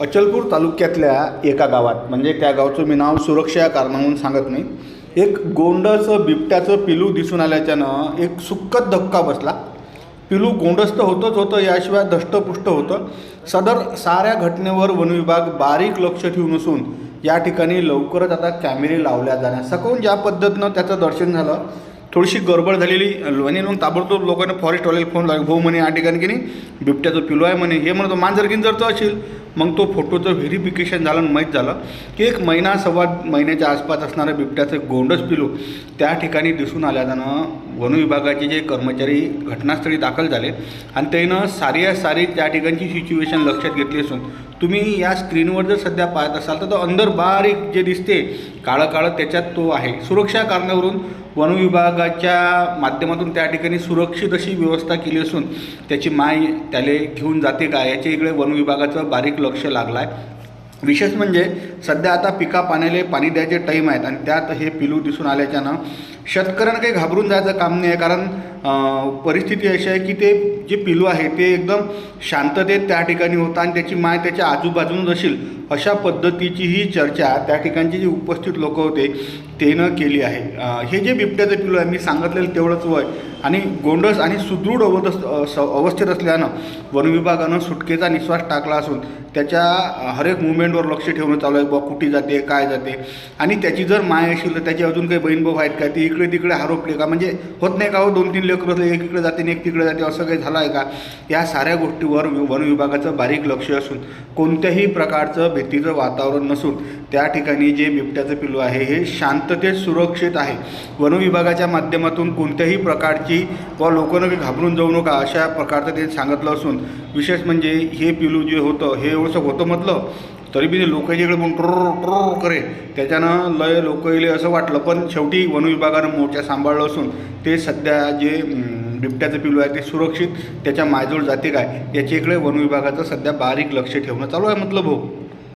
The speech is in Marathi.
अचलपूर तालुक्यातल्या एका गावात म्हणजे त्या गावचं मी नाव सुरक्षा या कारणावरून सांगत नाही एक गोंडसं बिबट्याचं पिलू दिसून आल्याच्यानं एक सुक्कत धक्का बसला. पिलू गोंडस्त होतंच होतं याशिवाय धष्टपुष्ट होतं. सदर साऱ्या घटनेवर वनविभाग बारीक लक्ष ठेवून असून या ठिकाणी लवकरच आता कॅमेरे लावल्या जाण्यास सकाळून ज्या पद्धतीनं त्याचं दर्शन झालं थोडीशी गडबड झालेली आणि मग ताबडतोब लोकांना फॉरेस्टवाल्याला फोन लागला भाऊ म्हणे या ठिकाणी की नाही बिबट्याचं पिलो आहे म्हणे. हे म्हणतो मांजर गिंजरचं असेल. मग तो फोटोचं व्हेरिफिकेशन झालं आणि माहीत झालं की एक महिना सव्वा महिन्याच्या आसपास असणारं बिबट्याचं गोंडस पिलो त्या ठिकाणी दिसून आल्यानं वनविभागाचे जे कर्मचारी घटनास्थळी दाखल झाले आणि त्यानं साऱ्या सारी त्या ठिकाणची सिच्युएशन लक्षात घेतली असून तुम्ही या स्क्रीनवर जर सध्या पाहत असाल तर तो अंदर बारीक जे दिसते काळं काळं त्याच्यात तो आहे. सुरक्षा कारणावरून वनविभागाच्या माध्यमातून त्या ठिकाणी सुरक्षित अशी व्यवस्था केली असून त्याची माय त्याले घेऊन जाते का याच्या इकडे वनविभागाचं बारीक लक्ष लागलं आहे विशेष म्हणजे सध्या आता पिका पाण्याले पाणी द्यायचे टाईम आहेत आणि त्यात हे पिलू दिसून आल्याच्यानं शेतकऱ्यांना काही घाबरून जायचं काम नाही आहे. कारण परिस्थिती अशी आहे की ते जे पिलू आहे ते एकदम शांततेत त्या ठिकाणी होतं आणि त्याची माय त्याच्या आजूबाजूनच असेल अशा पद्धतीची ही चर्चा त्या ठिकाणची जी उपस्थित लोक होते तेनं केली आहे. हे जे बिबट्याचं पिलू आहे मी सांगितलेलं तेवढंच वय आणि गोंडस आणि सुदृढ अवत अवस्थेत असल्यानं वनविभागानं सुटकेचा निश्वास टाकला असून त्याच्या हरेक मुवमेंट मुवमेंटवर लक्ष ठेवणं चालू आहे बुवा कुठे जाते काय जाते. आणि त्याची जर माय असेल तर त्याची अजून काही बहीण भाऊ आहेत का? ती इकडे तिकडे हरपले का? म्हणजे होत नाही का हो दोन तीन लेकरं एक इकडे जाते आणि एक तिकडे जाते असं काही झालं आहे का? या साऱ्या गोष्टीवर वन विभागाचं बारीक लक्ष असून कोणत्याही प्रकारचं भीतीचं वातावरण नसून त्या ठिकाणी जे बिबट्याचं पिलू आहे हे शांततेत सुरक्षित आहे. वन विभागाच्या माध्यमातून कोणत्याही प्रकारची व लोकांना काही घाबरून जाऊ नका अशा प्रकारचं ते सांगितलं असून विशेष म्हणजे हे पिलू जे होतं हे एवढंसं होतं म्हटलं तरी बी ते इकडे मग ट्रोर ट्रोर करे. त्याच्यानं लय लोकले असं वाटलं. पण शेवटी वनविभागानं मोर्चा सांभाळलं असून ते सध्या जे बिबट्याचं पिलू आहे ते सुरक्षित. त्याच्या मायजोड जाते काय? याच्याकडे वनविभागाचं सध्या बारीक लक्ष ठेवणं चालू आहे म्हटलं भाऊ.